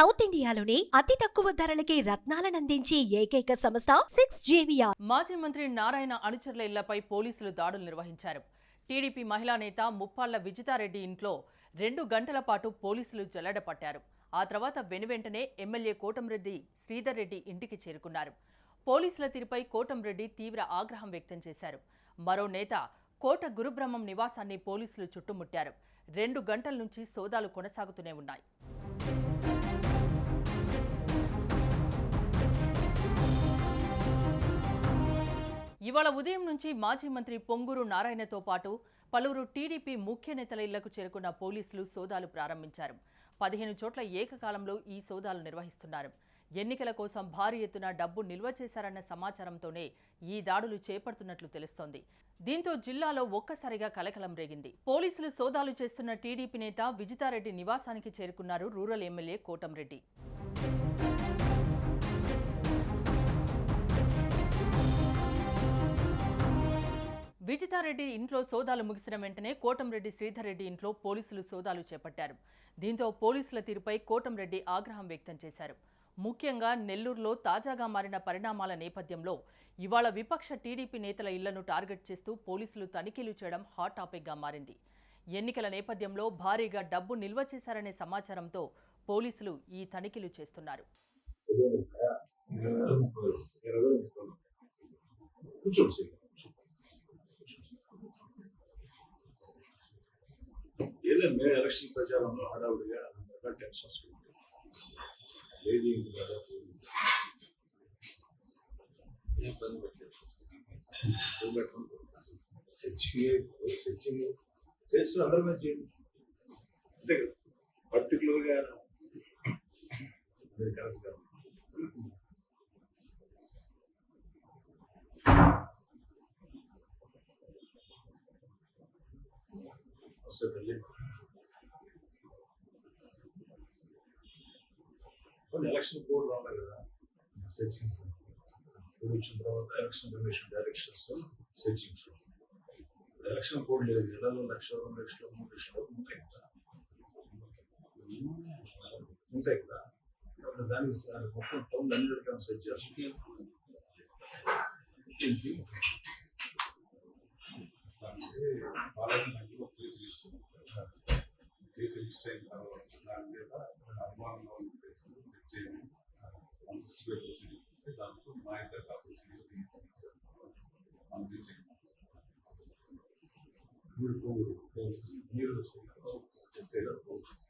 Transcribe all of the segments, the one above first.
South ఇండియాలోనే అతి తక్కువ ధరలకి రత్నాలనందించే ఏకైక సంస్థ సిక్స్ జేవియా మాజీ మంత్రి నారాయణ అనుచరుల ఇళ్ళపై పోలీసులు దాడులు నిర్వహించారు. టీడీపీ మహిళా నేత ముప్పాళ్ళ విజితారెడ్డి ఇంట్లో రెండు గంటల పాటు పోలీసులు జల్లెడ పట్టారు ఆ తర్వాత వెనువెంటనే ఎమ్మెల్యే కోటంరెడ్డి శ్రీధర్ రెడ్డి ఇంటికి చేరుకున్నారు. పోలీసుల తీరుపై కోటంరెడ్డి తీవ్ర ఆగ్రహం వ్యక్తం చేశారు. మరో నేత కోట గురుబ్రహ్మం నివాసాన్ని పోలీసులు చుట్టుముట్టారు. రెండు గంటల నుంచి సోదాలు కొనసాగుతూనే ఉన్నాయి. ఇవాళ ఉదయం నుంచి మాజీ మంత్రి పొంగూరు నారాయణతో పాటు పలువురు టీడీపీ ముఖ్య నేతల ఇళ్ళకు చేరుకున్న పోలీసులు సోదాలు ప్రారంభించారు. పదిహేను చోట్ల ఏకకాలంలో ఈ సోదాలు నిర్వహిస్తున్నారు. ఎన్నికల కోసం భారీ ఎత్తున డబ్బు నిల్వ చేశారన్న సమాచారంతోనే ఈ దాడులు చేపడుతున్నట్లు తెలుస్తోంది. దీంతో జిల్లాలో ఒక్కసారిగా కలకలం రేగింది. పోలీసులు సోదాలు చేస్తున్న టీడీపీ నేత విజితారెడ్డి నివాసానికి చేరుకున్నారు రూరల్ ఎమ్మెల్యే కోటంరెడ్డి. విజితారెడ్డి ఇంట్లో సోదాలు ముగిసిన వెంటనే కోటంరెడ్డి శ్రీధర్రెడ్డి ఇంట్లో పోలీసులు సోదాలు చేపట్టారు. దీంతో పోలీసుల తీరుపై కోటంరెడ్డి ఆగ్రహం వ్యక్తం చేశారు. ముఖ్యంగా నెల్లూరులో తాజాగా మారిన పరిణామాల నేపథ్యంలో ఇవాళ విపక్ష టీడీపీ నేతల ఇళ్ళను టార్గెట్ చేస్తూ పోలీసులు తనిఖీలు చేయడం హాట్ టాపిక్గా మారింది. ఎన్నికల నేపథ్యంలో భారీగా డబ్బు నిల్వ చేశారనే సమాచారంతో పోలీసులు ఈ తనిఖీలు చేస్తున్నారు. కూర్చోండి సార్ ఏలేదు మేము ఎలక్షన్ ప్రచారంలో హడావుడిగా అందరిగా టెన్షన్స్ లేడీ కదా సెర్చింగ్ సెర్చింగ్ చేస్తూ అందరి మీద చేయండి అంతే కదా పర్టికులర్గా మీరు కరెక్ట్ కాదు కొన్ని ఎలక్షన్ కోడ్ రావాలి కదా సెర్చింగ్స్ కోడ్ వచ్చిన తర్వాత election commission directions searchings election code లేదు. నెలలో లక్ష రెండు లక్షలు మూడు లక్షల వరకు ఉంటాయి కదా. ఉంటాయి కదా. కాబట్టి దానికి స- మొత్తం టౌన్ అన్ని రకాల సెర్చ్ చేస్తుంది ఇంకేంటి? Balaji This say you said uh, that one on the square percent. They are to mind that opportunity the reaching. We're going to near the school and set up focus.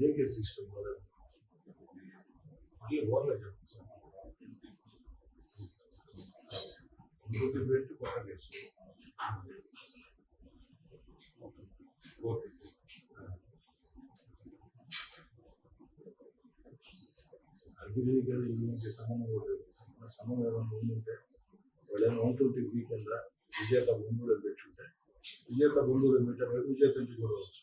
ये case system वाला ये वाला जो motivate को कर रहे हैं నుంచి సంబంధం కూడా లేదు మన సంబంధం ఏమైనా ఉందంటే వాళ్ళైనా వన్ ట్వంటీ వీకెండ్ విజేత బంధువులు పెట్టుంటే విజేత బంధువులు పెట్టారు విజేత ఇంటికి కూడా వచ్చు